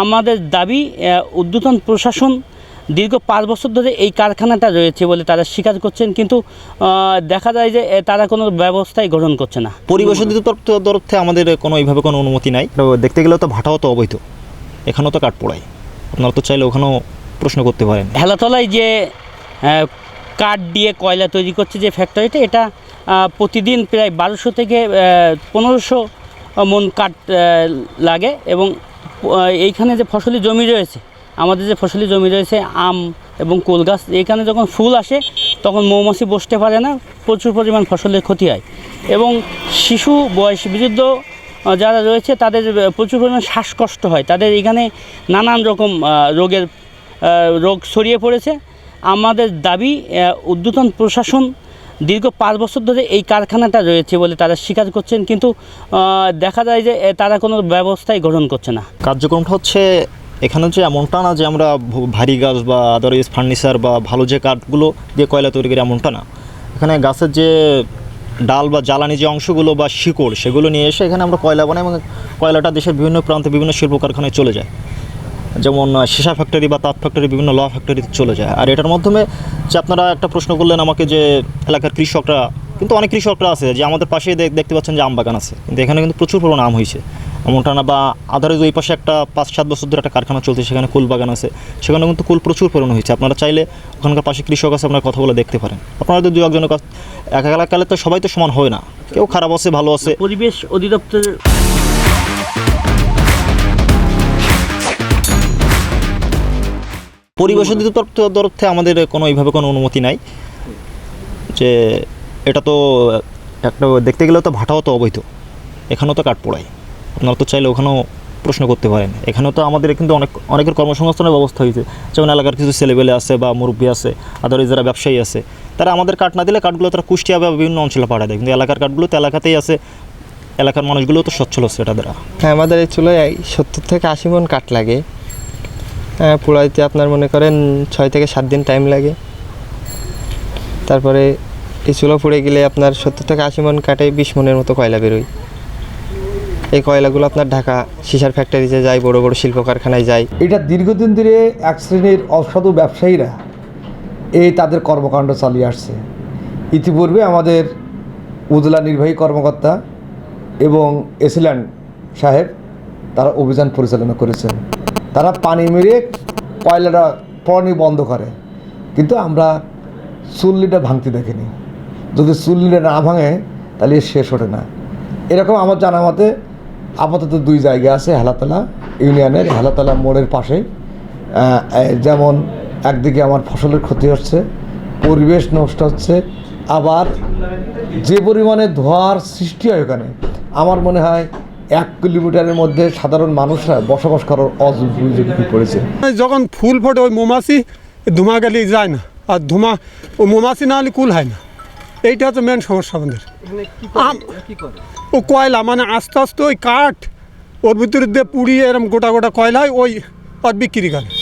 আমাদের দাবি ঊর্ধ্বতন প্রশাসন দীর্ঘ পাঁচ বছর ধরে এই কারখানাটা রয়েছে বলে তারা স্বীকার করছেন। কিন্তু দেখা যায় যে তারা কোনো ব্যবস্থাই গ্রহণ করছে না। পরিবেশ অধিদপ্তর তরফ থেকে আমাদের কোনো এইভাবে কোনো অনুমতি নাই। দেখতে গেলেও তো ভাটাও তো অবৈধ। এখানেও তো কাঠ পোড়ায় আপনারা তো চাইলে ওখানেও প্রশ্ন করতে পারেন। হেলাতলায় যে কাঠ দিয়ে কয়লা তৈরি করছে যে ফ্যাক্টরিটা এটা প্রতিদিন প্রায় বারোশো থেকে পনেরোশো মন কাঠ লাগে এবং এইখানে যে ফসলি জমি রয়েছে, আমাদের যে ফসলি জমি রয়েছে, আম এবং কুল গাছ এইখানে যখন ফুল আসে, তখন মৌমাছি বসতে পারে না, প্রচুর পরিমাণ ফসলের ক্ষতি হয়। এবং শিশু, বয়স বিরুদ্ধ যারা রয়েছে, তাদের প্রচুর পরিমাণ শ্বাসকষ্ট হয়। তাদের এখানে নানান রকম রোগের রোগ ছড়িয়ে পড়েছে। আমাদের দাবি ঊর্ধ্বতন প্রশাসন দীর্ঘ পাঁচ বছর ধরে এই কারখানাটা রয়েছে বলে তারা স্বীকার করছেন, কিন্তু দেখা যায় যে তারা কোনো ব্যবস্থাই গ্রহণ করছে না। কার্যক্রমটা হচ্ছে এখানে যে এমনটা না যে আমরা ভারী গাছ বা আদারওয়াইজ ফার্নিচার বা ভালো যে কাঠগুলো দিয়ে কয়লা তৈরি করি এমনটা না। এখানে গাছের যে ডাল বা জ্বালানি যে অংশগুলো বা শিকড়, সেগুলো নিয়ে এসে এখানে আমরা কয়লা বানাই এবং কয়লাটা দেশের বিভিন্ন প্রান্তে বিভিন্ন শিল্প কারখানায় চলে যায়। যেমন সীসা ফ্যাক্টরি বা তাঁত ফ্যাক্টরি বিভিন্ন ল ফ্যাক্টরিতে চলে যায়। আর এটার মাধ্যমে যে আপনারা একটা প্রশ্ন করলেন আমাকে যে এলাকার কৃষকরা, কিন্তু অনেক কৃষকরা আছে, যে আমাদের পাশে দেখতে পাচ্ছেন যে আম বাগান আছে, কিন্তু এখানে কিন্তু প্রচুর পরিমাণ আম হয়েছে। এমনটা না, বা আদারে ওই পাশে একটা পাঁচ সাত বছর ধরে একটা কারখানা চলছে, সেখানে কুল বাগান আছে। সেখানে কিন্তু কুল প্রচুর পরিমাণ হয়েছে। আপনারা চাইলে ওখানকার পাশে কৃষক আছে, আপনারা কথা বলে দেখতে পারেন। আপনারা দু একজনের কাছ এক এলাকালে তো সবাই তো সমান হয় না। কেউ খারাপ আছে, ভালো আছে। পরিবেশ অধিদপ্তরের পরিবেশ অধিদপ্তর তরফ আমাদের কোনো এইভাবে কোনো অনুমতি নাই। যে এটা তো একটা দেখতে গেলেও তো ভাটাও তো অবৈধ। এখানেও তো কাঠ পোড়ায় আপনারা তো চাইলে ওখানেও প্রশ্ন করতে পারেন। এখানেও তো আমাদের কিন্তু অনেক, অনেকের কর্মসংস্থানের ব্যবস্থা হয়েছে। যেমন এলাকার কিছু ছেলেবেলে আছে বা মুরব্বী আছে, আদারওয়াইজ যারা ব্যবসায়ী আছে, তারা আমাদের কাঠ না দিলে কাঠগুলো তারা কুষ্টিয়া বা বিভিন্ন অঞ্চলে পাঠায় দেয়। কিন্তু এলাকার কাঠগুলো তো এলাকাতেই আছে। এলাকার মানুষগুলো তো সচ্ছল হচ্ছে এটা দ্বারা। হ্যাঁ আমাদের এই চুলোয় সত্তর থেকে আশি মন কাঠ লাগে। পোড়াইতে আপনার মনে করেন ছয় থেকে সাত দিন টাইম লাগে। তারপরে এই চুলো পুড়ে গেলে আপনার সত্তর থেকে আশি মন কাটে বিশ মনের মতো কয়লা বেরোয়। এই কয়লাগুলো আপনার ঢাকা সিসার ফ্যাক্টরিতে যায়, বড় বড় শিল্প কারখানায় যায়। এটা দীর্ঘদিন ধরে এক শ্রেণির অসাধু ব্যবসায়ীরা এই তাদের কর্মকাণ্ড চালিয়ে আসছে। ইতিপূর্বে আমাদের উদলা নির্বাহী কর্মকর্তা এবং এসিল্যান্ড সাহেব তারা অভিযান পরিচালনা করেছেন। তারা পানি মেরে কয়লাটা পড়ানি বন্ধ করে। কিন্তু আমরা চুল্লিটা ভাঙতে দেখিনি। যদি চুল্লিটা না ভাঙে, তাহলে শেষ ওঠে না। এরকম আমার জানা মতে আপাতত দুই জায়গা আছে, হেলাতলা ইউনিয়নের, হেলাতলা মোড়ের পাশে। যেমন একদিকে আমার ফসলের ক্ষতি হচ্ছে, পরিবেশ নষ্ট হচ্ছে, আবার যে পরিমাণে ধোঁয়ার সৃষ্টি হয় ওখানে, আমার মনে হয় এক কিলোমিটারের মধ্যে সাধারণ মানুষরা বসবাস করার অযোগ্য পড়েছে যখন ফুল ফোটে ওই মৌমাছি ধুমা গেলে যায় না। আর ধুমা ও মৌমাছি না হলে কুল হয় না। এইটা হচ্ছে মেন সমস্যা আমাদের। আম- ও কয়লা মানে আস্তে আস্তে ওই কাঠ ওর ভিতরে দিয়ে পুড়িয়ে এরম গোটা গোটা কয়লা হয়, ওই আর বিক্রি করে।